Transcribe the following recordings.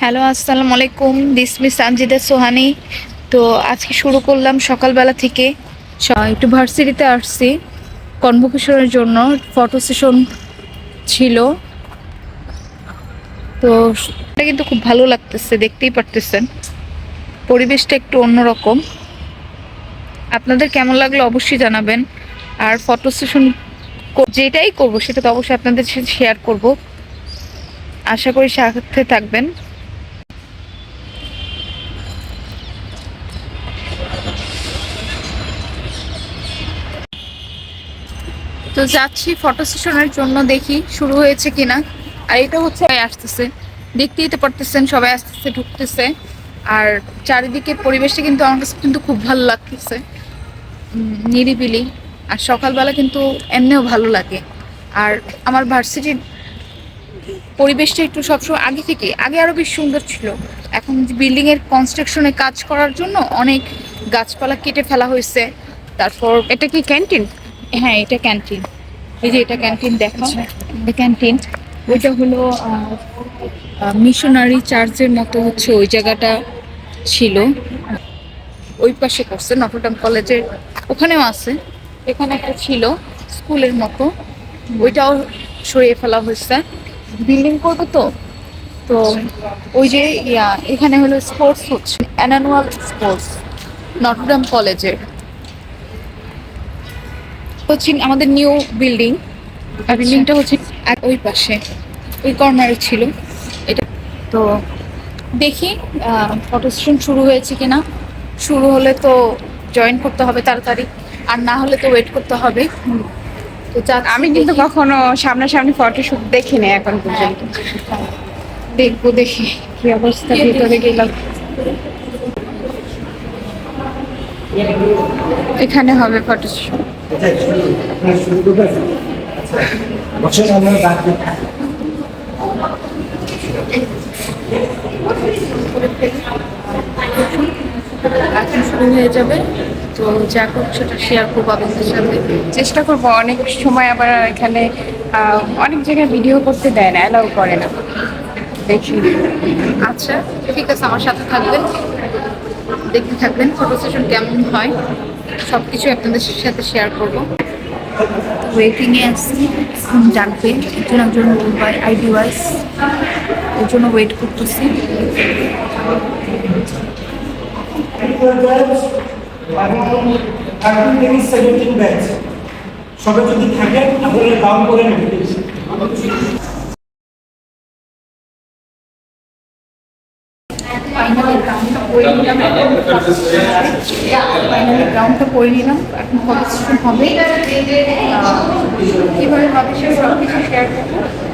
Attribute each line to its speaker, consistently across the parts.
Speaker 1: Hello, আসসালামু আলাইকুম। This miss Sanjida Sohani তো আজকে শুরু করলাম সকালবেলা থেকে। একটু ভার্সিটিতে আসছি। কনভোকেশনের জন্য ফটো সেশন ছিল। তো এটা কিন্তু খুব ভালো লাগতেছে, দেখতেই পারতেছেন। পরিবেশটা একটু অন্যরকম। আপনাদের কেমন লাগল অবশ্যই জানাবেন। আর ফটো সেশন যেটাই করব, সেটা তো অবশ্যই আপনাদের সাথে শেয়ার করব। আশা করি সাথে থাকবেন। তো যাচ্ছি ফটো সেশনের জন্য দেখি শুরু হয়েছে কিনা। আর এটা হচ্ছে আসতেছে। দেখতেই তো পারতেছেন, সবাই আসতেছে, ঢুকতেছে। আর চারিদিকে পরিবেশটা কিন্তু আমার কাছে কিন্তু খুব ভালো লাগতেছে। নিরিবিলি। আর সকালবেলা কিন্তু এমনিও ভালো লাগে। আর আমার ভার্সিটির পরিবেশটা একটু সবসময় আগে থেকে আগে আরও বেশ সুন্দর ছিল। এখন বিল্ডিং এর কনস্ট্রাকশনে কাজ করার জন্য অনেক গাছপালা কেটে ফেলা হয়েছে। তারপর
Speaker 2: এটা কি ক্যান্টিন
Speaker 1: হ্যাঁ এটা ক্যান্টিন এই যে এটা ক্যান্টিন দেখা এটা ক্যান্টিন ওইটা হলো মিশনারি চার্চের মতো হচ্ছে ওই জায়গাটা ছিল। ওই পাশে করছে নটরডাম কলেজের ওখানেও আছে। এখানে একটা ছিল স্কুলের মতো। ওইটাও সরিয়ে ফেলা হয়েছে। বিল্ডিং করব তো? তো ওই যে ইয়া এখানে হলো স্পোর্টস হচ্ছে অ্যানুয়াল স্পোর্টস নটরডাম কলেজের হচ্ছে আমাদের নিউ বিল্ডিং আর বিল্ডিংটা হচ্ছে ওই পাশে ওই কর্নারে ছিল। এটা তো দেখি ফটো সেশন শুরু হয়েছে কিনা। শুরু হলে তো জয়েন করতে হবে তাড়াতাড়ি আর না হলে তো ওয়েট করতে হবে। তো
Speaker 2: আমি কিন্তু। কখনো সামনাসামনি ফটোশুট দেখিনি এখন পর্যন্ত।
Speaker 1: হ্যাঁ, দেখব দেখি
Speaker 2: কি অবস্থা ভিতরে গেলাম। এখানে হবে ফটোশুট
Speaker 1: শুরু হয়ে যাবে। তো যা করব সেটা শেয়ার করব আপনাদের সাথে।
Speaker 2: চেষ্টা করব, অনেক সময় আবার এখানে অনেক জায়গায় ভিডিও করতে দেয় না অ্যালাউ করে না। দেখি।
Speaker 1: আচ্ছা ঠিক আছে, আমার সাথে থাকবেন। দেখতে থাকবেন ফটো সেশন কেমন হয়। সব কিছু আপনাদের সাথে শেয়ার করব। ওয়েটিংয়ে আসছি জানবে একজন একজন মোবাইল আইডি ওয়াইস এর জন্য ওয়েট করতেছি।
Speaker 3: থার্টিন থেকে সেভেন্টিন ব্যাচ সবাই যদি থাকেন তাহলে দাম করে নেবেন
Speaker 1: নিলাম এখন সেশন হবে কীভাবে হবে সে সব কিছু শেয়ার করব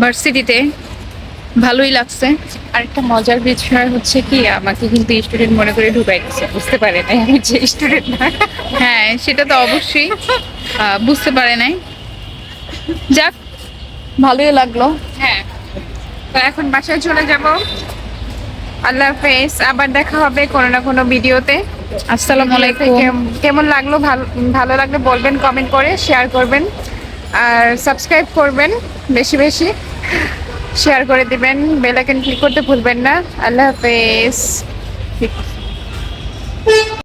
Speaker 1: ভার্সিটিতে ভালোই লাগছে।
Speaker 2: আরেকটা মজার বিষয় হচ্ছে কি আমাকে কিন্তু স্টুডেন্ট মনে করে ঢুকাই দিচ্ছে বুঝতে পারে নাই আমি যে স্টুডেন্ট না।
Speaker 1: হ্যাঁ সেটা তো অবশ্যই। বুঝতে পারে নাই। যাক ভালোই লাগল।
Speaker 2: হ্যাঁ তো এখন বাসায় চলে যাব। আল্লাহ হাফেজ আবার দেখা হবে কোনো না কোনো ভিডিওতে।
Speaker 1: আসসালামু আলাইকুম।
Speaker 2: কেম- কেমন লাগল? ভালো ভালো লাগলে বলবেন কমেন্ট করে শেয়ার করবেন। আর সাবস্ক্রাইব করবেন বেশি বেশি। শেয়ার করে দিবেন বেল আইকন ক্লিক করতে ভুলবেন না। আল্লাহ হাফেজ।